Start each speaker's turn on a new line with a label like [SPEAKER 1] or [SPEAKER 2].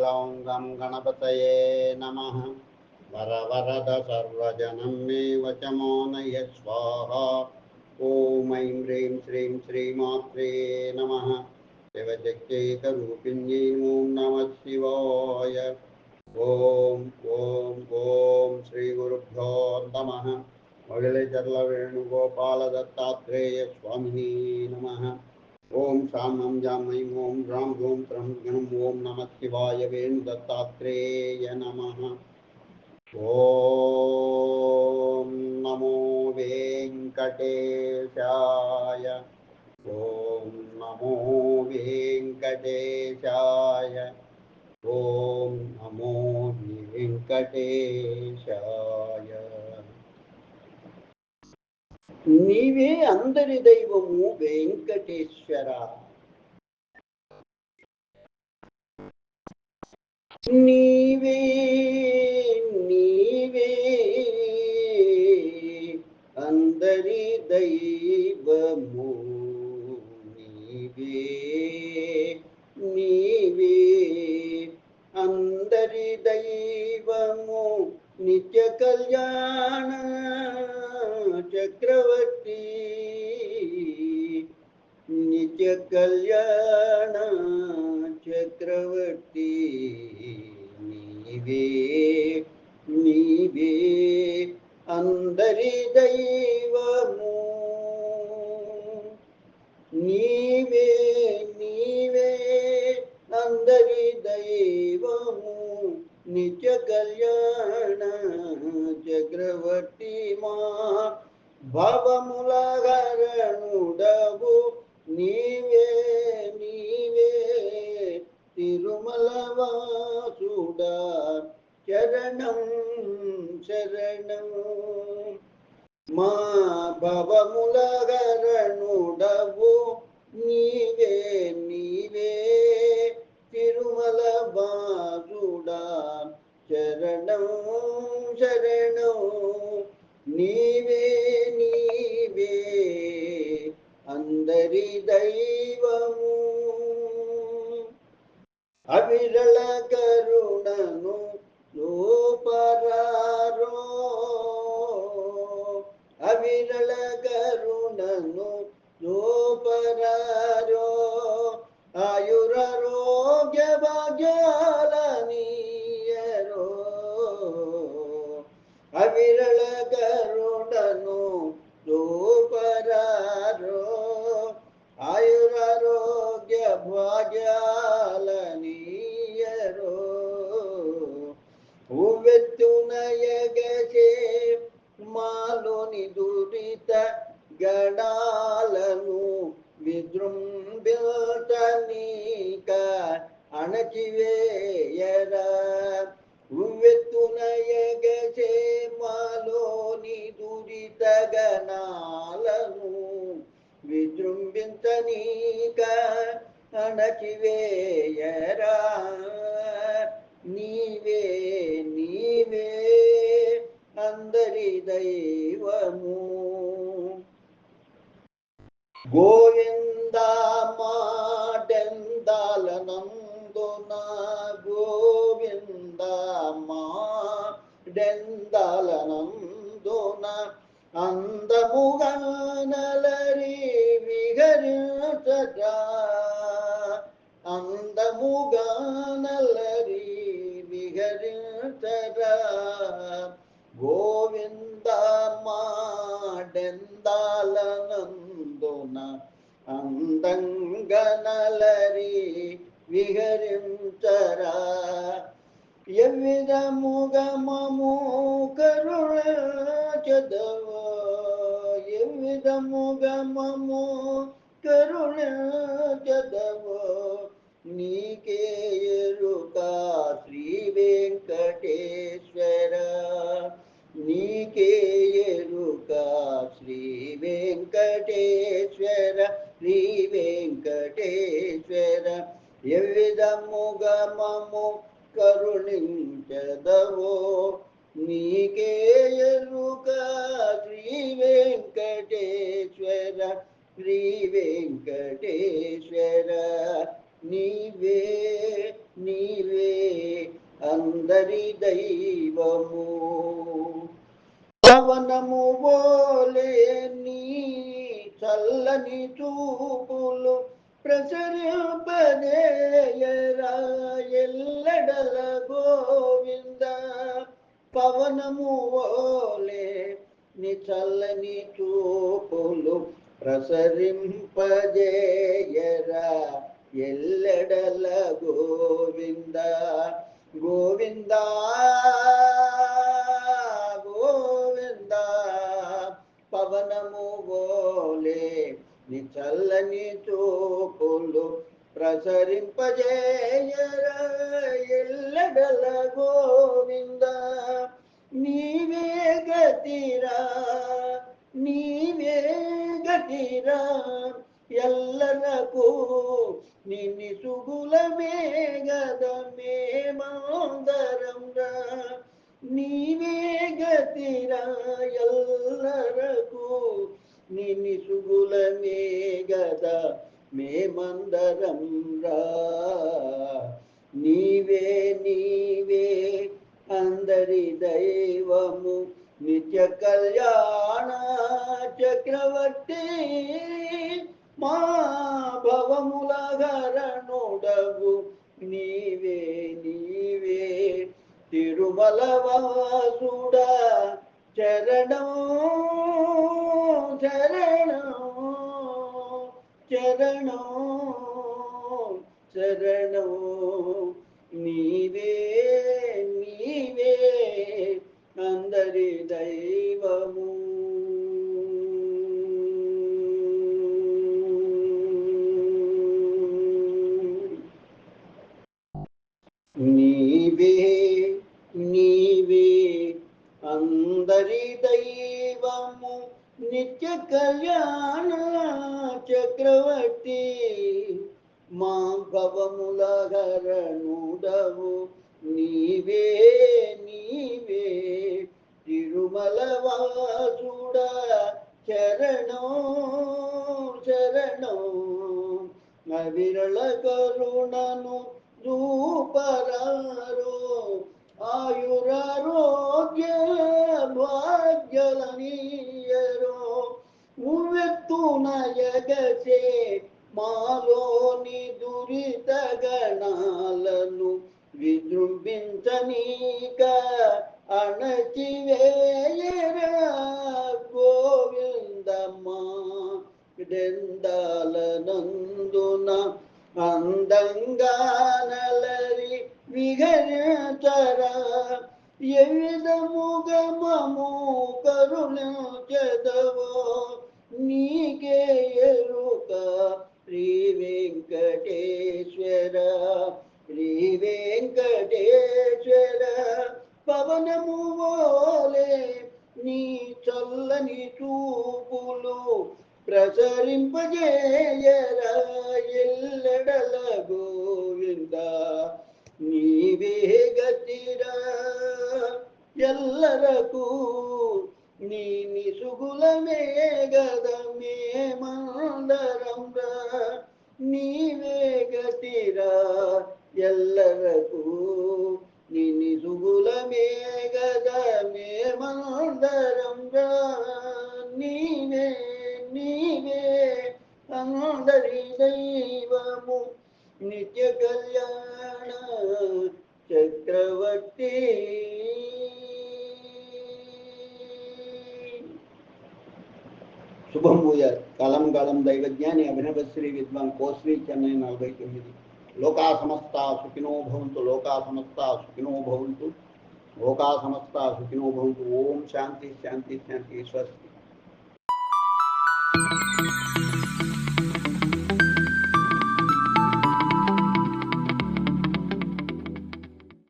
[SPEAKER 1] ग्लौं गं गणपतये नमः। वरवरद सर्वजनं मे वचमो नय स्वाहा। ॐ ऐं ह्रीं श्रीं श्रीमात्रे नमः। शिवजक्यैकरूपिण्यै ॐ नमः शिवाय। ॐ ॐ ॐ श्रीगुरुभ्यो नमः। मगिलचर्ल वेणुगोपालदत्तात्रेय स्वामिनी नमः। ఓం శామం జామై ఓం రాం ఓం త్రం గణం ఓం నమ శివాయ వేణు దత్తాత్రేయ నమ ఓం నమో వెంకటేశాయ ఓం నమో వెంకటేశాయ ఓం నమో వెంకటేశాయ నీవే అందరి దైవము వెంకటేశ్వర। నీవే నీవే అందరి దైవము నీవే నీవే నీవే అందరి దైవము. నీవే నీవే అందరి దైవము. నిత్య కళ్యాణ చక్రవర్తి మా. భవముల గరణుడవు నీవే శరణం శరణం. మా భవముల గరణుడవు నీవే నీవే. తిరుమల బాసుడా శరణం శరణం. నీవే నీవే. అందరి దైవము. అవిరళ కరుణను లోపరారో అవిరళ కరుణను లోపరారో. గడాలను విజృంభితనీక అణచివేయరా. ఉవ్వెత్తున ఎగచేమాలోని దురిత గణాలను విజృంభించనీక అణచివేయరా. నీవే నీవే అందరి దైవము. గోవింద మాడెందాల నందున గోవింద మాడెందాల నందున అందముగా నలరి విహరించగా. అందముగా విహరించగా. అందంగనలరి విహరించరా. ఎవిధముగమము కరుణ చదవ ఎవిధముగమము కరుణ చదవ నీకే ఎరుక శ్రీ వెంకటేశ్వర. నీకే ఎరుక శ్రీ వెంకటేశ్వర. శ్రీ వెంకటేశ్వర ఎవిధముగమము కరుణించదవో. నీకే ఎరుక శ్రీ వెంకటేశ్వర శ్రీ వెంకటేశ్వర నీవే నీవే అందరి దైవము. పవనము బోలే నీ చల్లని చూపులు ప్రసరింపదేయరా ఎల్లడల గోవింద. పవనము ఓలే ని చల్లని చూపులు ప్రసరింపజేయరా ఎల్లడల గోవింద. గోవిందా. నీ చల్లని చూపులు ప్రసరింపజేయరా గోవింద. నీవే గతిరా నీవే గతిరా ఎల్లరకు నిన్ని సుగులమే గద మేమందరం రా నీవే గతిరా ఎల్లరకు నిన్ని సుగులమే గద మేమందరం రా. నీవే నీవే అందరి దైవము నిత్య కళ్యాణ చక్రవర్తి మా భవముల గరణుడవు నీవే నీవే తిరుమల వాసుడా చరణం. చరణం చరణం చరణం నీవే నీవే అందరి దైవము నీవే నీవే అందరి దైవము నిత్య కళ్యాణ చక్రవర్తి మా భవముల హరణుడవు నీవే నీవే తిరుమల వాసుడ శరణం శరణం. అవిరళ కరుణను దూపరారో ఆయురారోగ్య భాగ్యలనీయరో ఉవ్వెత్తున ఎగసే మాలోని దురిత గణాలను విజృంభించనీక అణచివేయరా. గోవిందమ్మా దెందాలనందున అందంగా నలరి విహరించరా. ఏ విధముగమో కరుణించదవో నీకే ఎరుక శ్రీ వెంకటేశ్వర శ్రీ వెంకటేశ్వర పవనము ఓలే నీ చల్లని చూపులు ప్రసరింపజేయరా ఎల్లడల గోవింద నీవే గతిరా ఎల్లరకు నీ నిసుగులమే గద మేమందరం రా. నీవే గతిరా ఎల్లరకు. నీ నిసుగులమే గద మేమందరం రా. నీవే నీవే అందరి దైవము. నిత్య కళ్యాణ చక్రవర్తి. శుభం భూయాత్ కాలం కాలం దైవజ్ఞాని అభినవశ్రీ విద్వాన్ కోశ్రీ చెన్నై నలభై తొమ్మిది లోకా సమస్త సుఖినో భవంతు లోకా సమస్త సుఖినో భవంతు లోకా సమస్త సుఖినో భవంతు ఓం శాంతి శాంతి శాంతి స్వస్తి